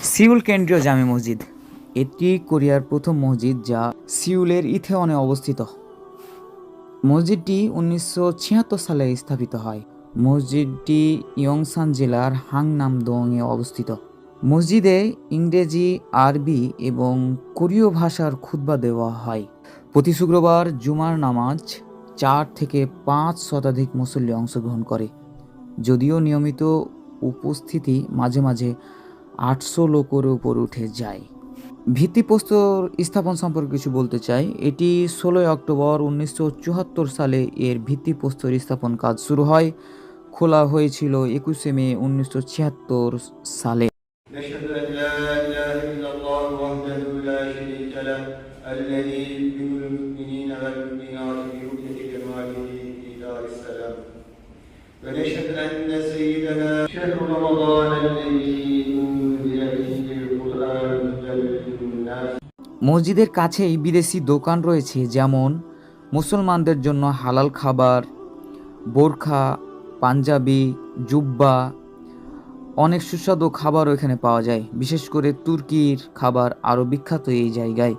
Seoul কেন্দ্রীয় জামে মসজিদ। এটি কোরিয়ার প্রথম মসজিদ যা সিউলের ইথেওনে অবস্থিত। মসজিদটি উনিশশো ছিয়াত্তর সালে স্থাপিত হয়। মসজিদটি ইয়ংসান জেলার হাংনাম হাংনামদংয়ে অবস্থিত। মসজিদে ইংরেজি, আরবি এবং কোরীয় ভাষার খুতবা দেওয়া হয়। প্রতি শুক্রবার জুমার নামাজ চার থেকে পাঁচ শতাধিক মুসল্লি অংশগ্রহণ করে। যদিও নিয়মিত উপস্থিতি মাঝে মাঝে আটশো লোকের উপর উঠে যায় ভিত্তিপ্রস্তর স্থাপন সম্পর্কে কিছু বলতে চাই এটি ষোলোই অক্টোবর উনিশশো চুয়াত্তর সালে এর ভিত্তিপ্রস্তর স্থাপন কাজ শুরু হয় খোলা হয়েছিল একুশে মে উনিশশো ছিয়াত্তর সালে ونشهد أن سيدنا شهر رمضان الذي মসজিদের কাছেই বিদেশি দোকান রয়েছে, যেমন মুসলমানদের জন্য হালাল খাবার, বোরখা, পাঞ্জাবি, জুব্বা, অনেক সুস্বাদু খাবারও এখানে পাওয়া যায়। বিশেষ করে তুর্কির খাবার আরও বিখ্যাত এই জায়গায়।